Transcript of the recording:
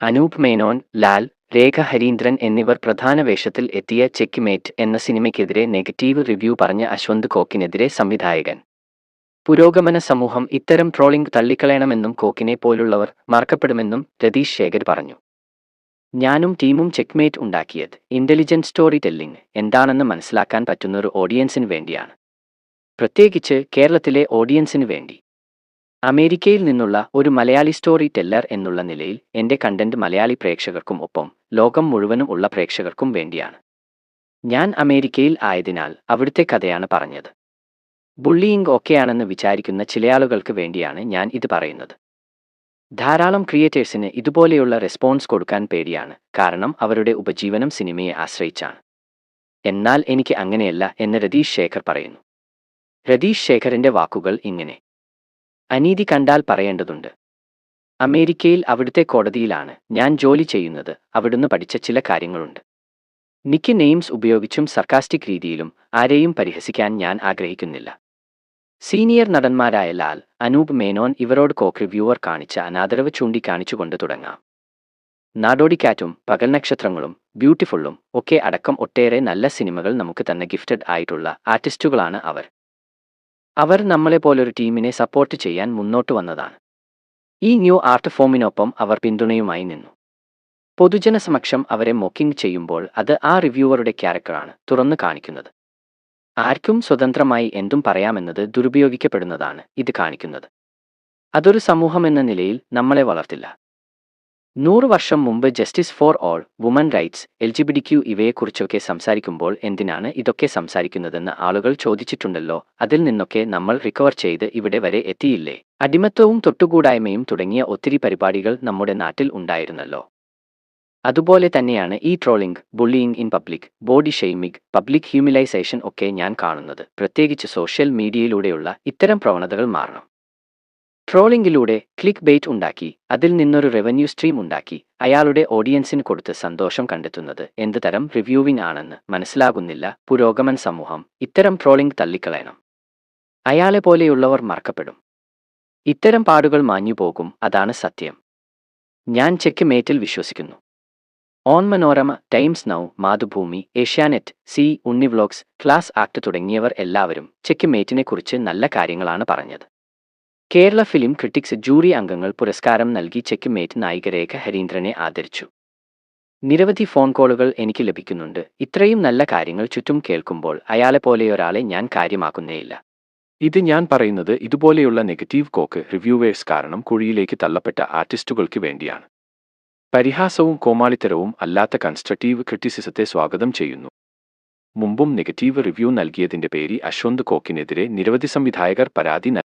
അനൂപ് മേനോൻ ലാൽ രേഖ ഹരീന്ദ്രൻ എന്നിവർ പ്രധാന വേഷത്തിൽ എത്തിയ ചെക്കിമേറ്റ് എന്ന സിനിമയ്ക്കെതിരെ നെഗറ്റീവ് റിവ്യൂ പറഞ്ഞ അശ്വന്ത് കോക്കിനെതിരെ സംവിധായകൻ. പുരോഗമന സമൂഹം ഇത്തരം ട്രോളിംഗ് തള്ളിക്കളയണമെന്നും കോക്കിനെ പോലുള്ളവർ മറക്കപ്പെടുമെന്നും രതീഷ് ശേഖർ പറഞ്ഞു. ഞാനും ടീമും ചെക്ക്മേറ്റ് ഉണ്ടാക്കിയത് ഇന്റലിജന്റ് സ്റ്റോറി ടെല്ലിംഗ് എന്താണെന്ന് മനസ്സിലാക്കാൻ പറ്റുന്ന ഒരു ഓഡിയൻസിന് വേണ്ടിയാണ്. പ്രത്യേകിച്ച് കേരളത്തിലെ ഓഡിയൻസിന് വേണ്ടി. അമേരിക്കയിൽ നിന്നുള്ള ഒരു മലയാളി സ്റ്റോറി ടെല്ലർ എന്നുള്ള നിലയിൽ എന്റെ കണ്ടന്റ് മലയാളി പ്രേക്ഷകർക്കും ഒപ്പം ലോകം മുഴുവനും ഉള്ള പ്രേക്ഷകർക്കും വേണ്ടിയാണ്. ഞാൻ അമേരിക്കയിൽ ആയതിനാൽ അവിടുത്തെ കഥയാണ് പറഞ്ഞത്. ബുള്ളിയിങ് ഒക്കെയാണെന്ന് വിചാരിക്കുന്ന ചിലയാളുകൾക്ക് വേണ്ടിയാണ് ഞാൻ ഇത് പറയുന്നത്. ധാരാളം ക്രിയേറ്റേഴ്സിന് ഇതുപോലെയുള്ള റെസ്പോൺസ് കൊടുക്കാൻ പേടിയാണ് കാരണം അവരുടെ ഉപജീവനം സിനിമയെ ആശ്രയിച്ചാണ്. എന്നാൽ എനിക്ക് അങ്ങനെയല്ല എന്ന് രതീഷ് ശേഖർ പറയുന്നു. രതീഷ് ശേഖറിന്റെ വാക്കുകൾ ഇങ്ങനെ. അനീതി കണ്ടാൽ പറയേണ്ടതുണ്ട്. അമേരിക്കയിൽ അവിടുത്തെ കോടതിയിലാണ് ഞാൻ ജോലി ചെയ്യുന്നത്. അവിടുന്ന് പഠിച്ച ചില കാര്യങ്ങളുണ്ട്. നിക്ക് നെയിംസ് ഉപയോഗിച്ചും സർക്കാസ്റ്റിക് രീതിയിലും ആരെയും പരിഹസിക്കാൻ ഞാൻ ആഗ്രഹിക്കുന്നില്ല. സീനിയർ നടന്മാരായ ലാൽ അനൂപ് മേനോൻ ഇവരോട് കോക്ക് റിവ്യൂവർ കാണിച്ച അനാദരവ് ചൂണ്ടിക്കാണിച്ചുകൊണ്ട് തുടങ്ങാം. നാടോടിക്കാറ്റും പകൽ നക്ഷത്രങ്ങളും ബ്യൂട്ടിഫുള്ളും ഒക്കെ അടക്കം ഒട്ടേറെ നല്ല സിനിമകൾ നമുക്ക് തന്നെ ഗിഫ്റ്റഡ് ആയിട്ടുള്ള ആർട്ടിസ്റ്റുകളാണ് അവർ. അവർ നമ്മളെ പോലൊരു ടീമിനെ സപ്പോർട്ട് ചെയ്യാൻ മുന്നോട്ട് വന്നതാണ്. ഈ ന്യൂ ആർട്ട് ഫോമിനൊപ്പം അവർ പിന്തുണയുമായി നിന്നു. പൊതുജന സമക്ഷം അവരെ മോക്കിംഗ് ചെയ്യുമ്പോൾ അത് ആ റിവ്യൂവറുടെ ക്യാരക്ടറാണ് തുറന്നു കാണിക്കുന്നത്. ആർക്കും സ്വതന്ത്രമായി എന്തും പറയാമെന്നത് ദുരുപയോഗിക്കപ്പെടുന്നതാണ് ഇത് കാണിക്കുന്നത്. അതൊരു സമൂഹമെന്ന നിലയിൽ നമ്മളെ വളർത്തില്ല. നൂറ് വർഷം മുമ്പ് justice for all women rights L G B T Q ഇവയെക്കുറിച്ചൊക്കെ സംസാരിക്കുമ്പോൾ എന്തിനാണ് ഇതൊക്കെ സംസാരിക്കുന്നതെന്ന് ആളുകൾ ചോദിച്ചിട്ടുണ്ടല്ലോ. അതിൽ നിന്നൊക്കെ നമ്മൾ റിക്കവർ ചെയ്ത് ഇവിടെ വരെ എത്തിയില്ലേ? അടിമത്വവും തൊട്ടുകൂടായ്മയും തുടങ്ങിയ ഒത്തിരി പരിപാടികൾ നമ്മുടെ നാട്ടിൽ ഉണ്ടായിരുന്നല്ലോ. അതുപോലെ തന്നെയാണ് ഈ trolling bullying in public body shaming public humiliation ഒക്കെ ഞാൻ കാണുന്നത്. പ്രത്യേകിച്ച് സോഷ്യൽ മീഡിയയിലൂടെയുള്ള ഇത്തരം പ്രവണതകൾ മാറണം. ട്രോളിംഗിലൂടെ ക്ലിക്ക് ബെയ്റ്റ് ഉണ്ടാക്കി അതിൽ നിന്നൊരു റവന്യൂ സ്ട്രീം ഉണ്ടാക്കി അയാളുടെ ഓഡിയൻസിന് കൊടുത്ത് സന്തോഷം കണ്ടെത്തുന്നത് എന്ത് തരം റിവ്യൂവിംഗ് ആണെന്ന് മനസ്സിലാകുന്നില്ല. പുരോഗമൻ സമൂഹം ഇത്തരം ട്രോളിംഗ് തള്ളിക്കളയണം. അയാളെ പോലെയുള്ളവർ മറക്കപ്പെടും. ഇത്തരം പാടുകൾ മാഞ്ഞുപോകും അതാണ് സത്യം. ഞാൻ ചെക്ക് മേറ്റിൽ വിശ്വസിക്കുന്നു. On Manorama Times Now Mathrubhumi Asianet C Unni vlogs class act തുടങ്ങിയവർ എല്ലാവരും ചെക്ക് മേറ്റിനെക്കുറിച്ച് നല്ല കാര്യങ്ങളാണ് പറഞ്ഞത്. കേരള ഫിലിം ക്രിട്ടിക്സ് ജൂറി അംഗങ്ങൾ പുരസ്കാരം നൽകി ചെക്ക് മേറ്റ് നായികരേഖ ഹരീന്ദ്രനെ ആദരിച്ചു. നിരവധി ഫോൺ കോളുകൾ എനിക്ക് ലഭിക്കുന്നുണ്ട്. ഇത്രയും നല്ല കാര്യങ്ങൾ ചുറ്റും കേൾക്കുമ്പോൾ അയാളെ പോലെയൊരാളെ ഞാൻ കാര്യമാക്കുന്നേയില്ല. ഇത് ഞാൻ പറയുന്നത് ഇതുപോലെയുള്ള നെഗറ്റീവ് കോക്ക് റിവ്യൂവേഴ്സ് കാരണം കുഴിയിലേക്ക് തള്ളപ്പെട്ട ആർട്ടിസ്റ്റുകൾക്ക് വേണ്ടിയാണ്. പരിഹാസവും കോമാളിത്തരവും അല്ലാത്ത കൺസ്ട്രക്റ്റീവ് ക്രിറ്റിസിസത്തെ സ്വാഗതം ചെയ്യുന്നു. മുമ്പും നെഗറ്റീവ് റിവ്യൂ നൽകിയതിന്റെ പേരിൽ അശ്വന്ത് കോക്കിനെതിരെ നിരവധി സംവിധായകർ പരാതി നൽകി.